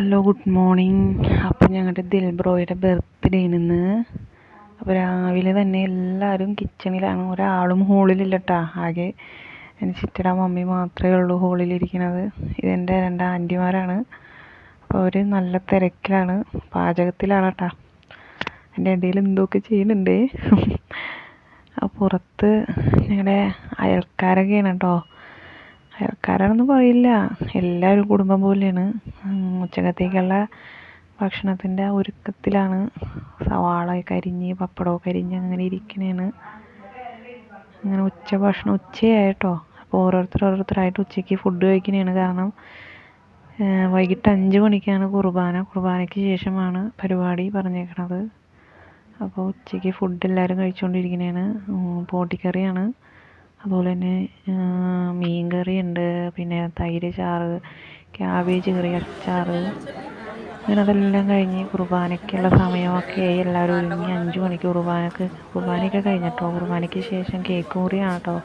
Hello good morning അപ്പോൾ ഞങ്ങളുടെ ദിൽബ്രോയുടെ birthday നിന്ന് അപ്പോൾ രാവിലെ തന്നെ എല്ലാവരും കിച്ചണിലാണ് ഒരാളും ഹോളിലില്ല കേട്ടോ ആകെ എന്റെ ചിറ്റയുടെ മമ്മി മാത്രമേ ഉള്ളൂ ഹോളിലിരിക്കുന്നത് ഇതെന്റെ രണ്ട് ആന്റിമാരാണ്. അപ്പോൾ അവർ നല്ല തിരക്കിലാണ്. പാചകത്തിലാണ് കേട്ടോ എന്റെ ഇടയിൽ എന്തൊക്കെ ചെയ്യുന്നുണ്ട്? പുറത്ത് ഞങ്ങളുടെ അയൽക്കാരൊക്കെയാണ് കേട്ടോ അയൽക്കാരാണെന്ന് പറയില്ല. എല്ലാവരും കുടുംബം പോലെയാണ്. ഉച്ചക്കത്തേക്കുള്ള ഭക്ഷണത്തിന്റെ ഒരുക്കത്തിലാണ്. സവാള കരിഞ്ഞ് പപ്പടമൊക്കെ കരിഞ്ഞ് അങ്ങനെ ഇരിക്കണേണ്. അങ്ങനെ ഉച്ച ഭക്ഷണം ഉച്ചയായിട്ടോ. അപ്പോൾ ഓരോരുത്തർ ഓരോരുത്തരായിട്ട് ഉച്ചയ്ക്ക് ഫുഡ് കഴിക്കണേണ് കാരണം വൈകിട്ട് അഞ്ച് മണിക്കാണ് കുർബാന. കുർബാനയ്ക്ക് ശേഷമാണ് പരിപാടി പറഞ്ഞേക്കണത്. അപ്പോൾ ഉച്ചയ്ക്ക് ഫുഡ് എല്ലാവരും കഴിച്ചുകൊണ്ടിരിക്കണേണ് പോട്ടിക്കറിയാണ്. അതുപോലെ തന്നെ മീൻ ഉണ്ട് പിന്നെ തൈര് ചാറ് ക്യാബേജ് കറി അച്ചാർ അങ്ങനെ അതെല്ലാം കഴിഞ്ഞ് കുർബാനയ്ക്കുള്ള സമയമൊക്കെ ആയി. എല്ലാവരും ഒരുങ്ങി അഞ്ച് മണിക്ക് കുർബാനക്ക് കുർബാനയൊക്കെ കഴിഞ്ഞിട്ടോ? കുർബാനയ്ക്ക് ശേഷം കേക്ക് മുറിയാണ് കേട്ടോ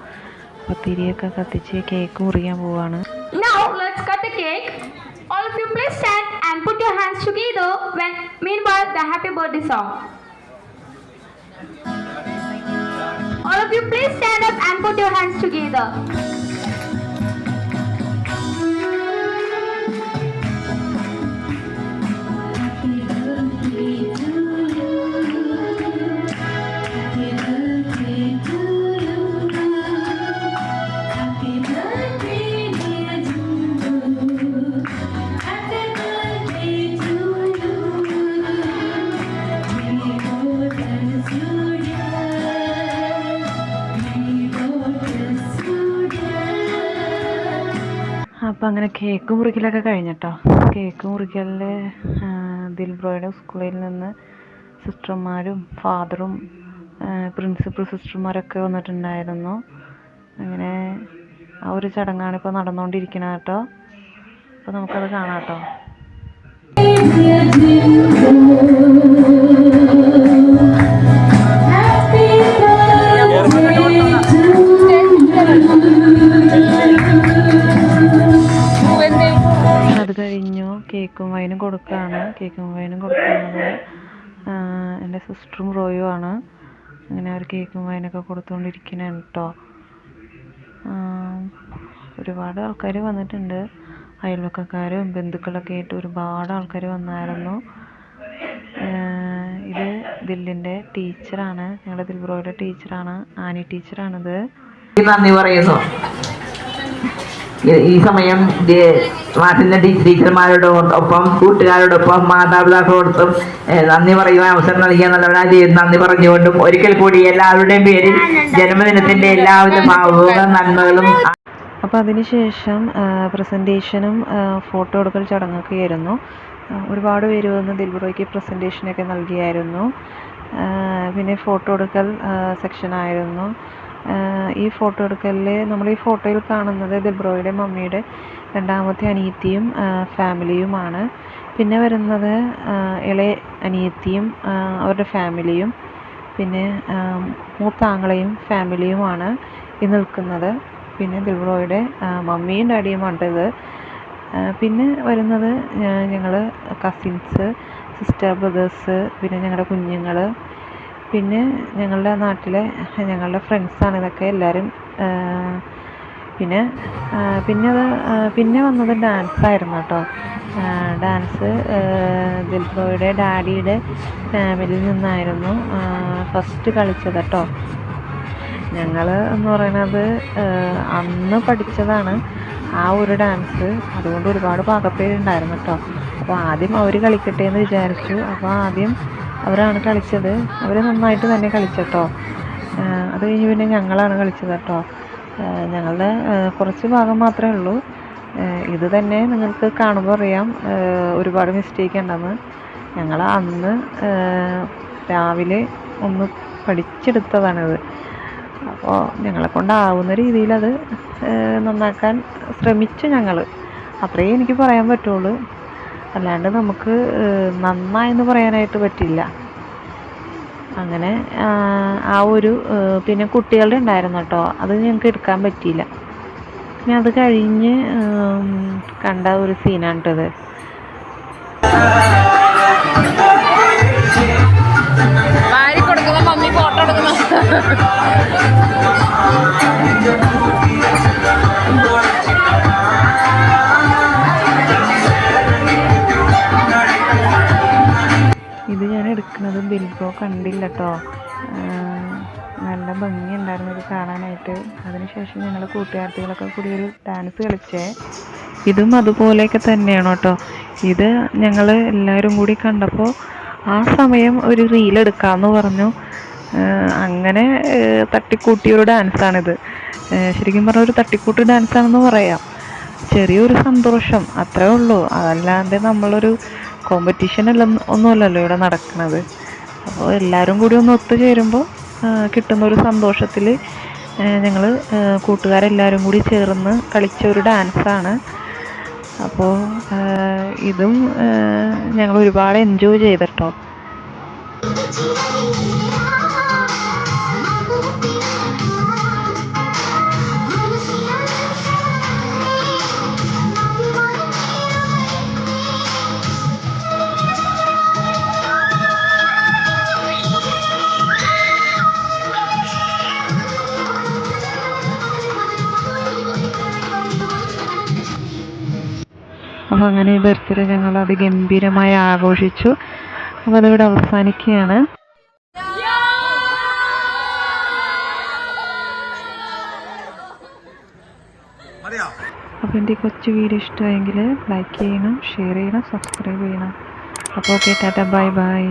അപ്പോൾ തിരിയൊക്കെ കത്തിച്ച് കേക്ക് മുറിയാൻ പോവാണ്. All of you please stand and put your hands together when meanwhile the happy birthday song. All of you please stand up and put your hands together. അപ്പോൾ അങ്ങനെ കേക്ക് മുറിക്കലൊക്കെ കഴിഞ്ഞിട്ടോ. കേക്ക് മുറിക്കലിൽ ദിൽബ്രോയുടെ സ്കൂളിൽ നിന്ന് സിസ്റ്റർമാരും ഫാദറും principal സിസ്റ്റർമാരൊക്കെ വന്നിട്ടുണ്ടായിരുന്നു. അങ്ങനെ ആ ഒരു ചടങ്ങാണ് ഇപ്പോൾ നടന്നുകൊണ്ടിരിക്കുന്നത് കേട്ടോ. അപ്പോൾ നമുക്കത് കാണാം കേട്ടോ. വൈനും കൊടുക്കുകയാണ് കേക്കും വൈനും കൊടുക്കുന്നത് എന്റെ സിസ്റ്ററും റോയും ആണ്. അങ്ങനെ അവർ കേക്കും വൈനൊക്കെ കൊടുത്തുകൊണ്ടിരിക്കുന്നതാണ് കേട്ടോ ഒരുപാട് ആൾക്കാർ വന്നിട്ടുണ്ട്. അയൽവക്കക്കാരും ബന്ധുക്കളൊക്കെ ആയിട്ട് ഒരുപാട് ആൾക്കാർ വന്നായിരുന്നു. ഇത് ദില്ലിന്റെ ടീച്ചറാണ്. ഞങ്ങളുടെ ദിൽബ്രോയുടെ ടീച്ചറാണ്. ആനി ടീച്ചറാണിത്. നന്ദി പറയുന്നു. ഈ- സമയം ടീ- ടീച്ചർമാരോടൊപ്പം കൂട്ടുകാരോടൊപ്പം മാതാപിതാക്കളോടൊപ്പം നന്ദി പറയുവാൻ അവസരം നൽകിയ നല്ലവനായ നന്ദി പറഞ്ഞുകൊണ്ടും ഒരിക്കൽ കൂടി എല്ലാവരുടെയും പേരിൽ ജന്മദിനത്തിന്റെ എല്ലാവിധ ഭാവവും നന്മകളും അപ്പോൾ അതിനുശേഷം പ്രസന്റേഷനും ഫോട്ടോ എടുക്കൽ ചടങ്ങൊക്കെ ആയിരുന്നു. ഒരുപാട് പേര് വന്ന് ദിൽബ്രോയ്ക്ക് പ്രസന്റേഷനൊക്കെ നൽകിയായിരുന്നു. പിന്നെ ഫോട്ടോ എടുക്കൽ സെക്ഷനായിരുന്നു. ഈ ഫോട്ടോ എടുക്കലിൽ നമ്മൾ ഈ ഫോട്ടോയിൽ കാണുന്നത് ദിൽബ്രോയുടെ മമ്മിയുടെ രണ്ടാമത്തെ അനിയത്തിയും ഫാമിലിയുമാണ്. പിന്നെ വരുന്നത് ഇളയ അനിയത്തിയും അവരുടെ ഫാമിലിയും പിന്നെ മൂത്താങ്ങളെയും ഫാമിലിയുമാണ് ഈ നിൽക്കുന്നത്. പിന്നെ ദിൽബ്രോയുടെ ആ, മമ്മിയും ഡാഡിയുമാണ് ഇത്. പിന്നെ വരുന്നത് ഞങ്ങൾ കസിൻസ് സിസ്റ്റർ ബ്രദേഴ്സ് പിന്നെ ഞങ്ങളുടെ കുഞ്ഞുങ്ങൾ പിന്നെ ഞങ്ങളുടെ നാട്ടിലെ ഞങ്ങളുടെ ഫ്രണ്ട്സാണ് ഇതൊക്കെ എല്ലാവരും പിന്നെ പിന്നെ അത് പിന്നെ വന്നത് ഡാൻസായിരുന്നു കേട്ടോ. ഡാൻസ് ദിൽബോയുടെ ഡാഡിയുടെ ഫാമിലിയിൽ നിന്നായിരുന്നു ഫസ്റ്റ് കളിച്ചത് കേട്ടോ. ഞങ്ങൾ എന്ന് പറയുന്നത് അന്ന് പഠിച്ചതാണ് ആ ഒരു ഡാൻസ് അതുകൊണ്ട് ഒരുപാട് പാകപ്പേരുണ്ടായിരുന്നു കേട്ടോ. അപ്പോൾ ആദ്യം അവർ കളിക്കട്ടെ എന്ന് വിചാരിച്ചു. അപ്പോൾ ആദ്യം അവരാണ് കളിച്ചത്. അവർ നന്നായിട്ട് തന്നെ കളിച്ചട്ടോ. അത് കഴിഞ്ഞ് പിന്നെ ഞങ്ങളാണ് കളിച്ചത് കേട്ടോ. ഞങ്ങളുടെ കുറച്ച് ഭാഗം മാത്രമേ ഉള്ളൂ. ഇത് തന്നെ നിങ്ങൾക്ക് കാണുമ്പോൾ അറിയാം ഒരുപാട് മിസ്റ്റേക്ക് ഉണ്ടെന്ന്. ഞങ്ങൾ അന്ന് രാവിലെ ഒന്ന് പഠിച്ചെടുത്തതാണിത്. അപ്പോൾ ഞങ്ങളെ കൊണ്ടാവുന്ന രീതിയിലത് നന്നാക്കാൻ ശ്രമിച്ചു ഞങ്ങൾ അത്രയേ എനിക്ക് പറയാൻ പറ്റുള്ളൂ. അല്ലാണ്ട് നമുക്ക് നന്നായെന്ന് പറയാനായിട്ട് പറ്റില്ല. അങ്ങനെ ആ, ഒരു പിന്നെ കുട്ടികളുടെ ഉണ്ടായിരുന്നു കേട്ടോ. അത് ഞങ്ങൾക്ക് എടുക്കാൻ പറ്റിയില്ല. പിന്നെ അത് കഴിഞ്ഞ് കണ്ട ഒരു സീനാണ് കേട്ടത് വാരി കൊടുക്കുന്ന ഫോട്ടോ എടുക്കുന്ന ഇത് എടുക്കുന്നതും ബിൽബോ കണ്ടില്ല കേട്ടോ നല്ല ഭംഗിയുണ്ടായിരുന്നു ഇത് കാണാനായിട്ട്. അതിനുശേഷം ഞങ്ങൾ കൂട്ടുകാർത്തികളൊക്കെ കൂടി ഒരു ഡാൻസ് കളിച്ചേ. ഇതും അതുപോലെയൊക്കെ തന്നെയാണ് കേട്ടോ ഇത് ഞങ്ങൾ എല്ലാവരും കൂടി കണ്ടപ്പോൾ ആ സമയം ഒരു റീൽ എടുക്കാമെന്ന് പറഞ്ഞു. അങ്ങനെ തട്ടിക്കൂട്ടിയൊരു ഡാൻസാണിത് ശരിക്കും പറഞ്ഞ ഒരു തട്ടിക്കൂട്ട് ഡാൻസാണെന്ന് പറയാം. ചെറിയൊരു സന്തോഷം അത്രേ ഉള്ളൂ. അതല്ലാതെ നമ്മളൊരു കോമ്പറ്റീഷൻ അല്ല ഒന്നുമല്ലല്ലോ ഇവിടെ നടക്കുന്നത്. അപ്പോൾ എല്ലാവരും കൂടി ഒന്ന് ഒത്തുചേരുമ്പോൾ കിട്ടുന്ന ഒരു സന്തോഷത്തിൽ ഞങ്ങൾ കൂട്ടുകാരെല്ലാവരും കൂടി ചേർന്ന് കളിച്ച ഒരു ഡാൻസാണ്. അപ്പോൾ ഇതും ഞങ്ങൾ ഒരുപാട് എൻജോയ് ചെയ്തിട്ടോ. അപ്പോൾ അങ്ങനെ ഈ ബർത്ത്ഡേ ഞങ്ങൾ അതിഗംഭീരമായി ആഘോഷിച്ചു. അപ്പോൾ അതിവിടെ അവസാനിക്കുകയാണ്. അപ്പോൾ എന്റെ കൊച്ചു വീഡിയോ ഇഷ്ടമായെങ്കിൽ ലൈക്ക് ചെയ്യണം ഷെയർ ചെയ്യണം സബ്സ്ക്രൈബ് ചെയ്യണം. അപ്പോൾ ഓക്കെ ടാറ്റ ബൈ ബൈ.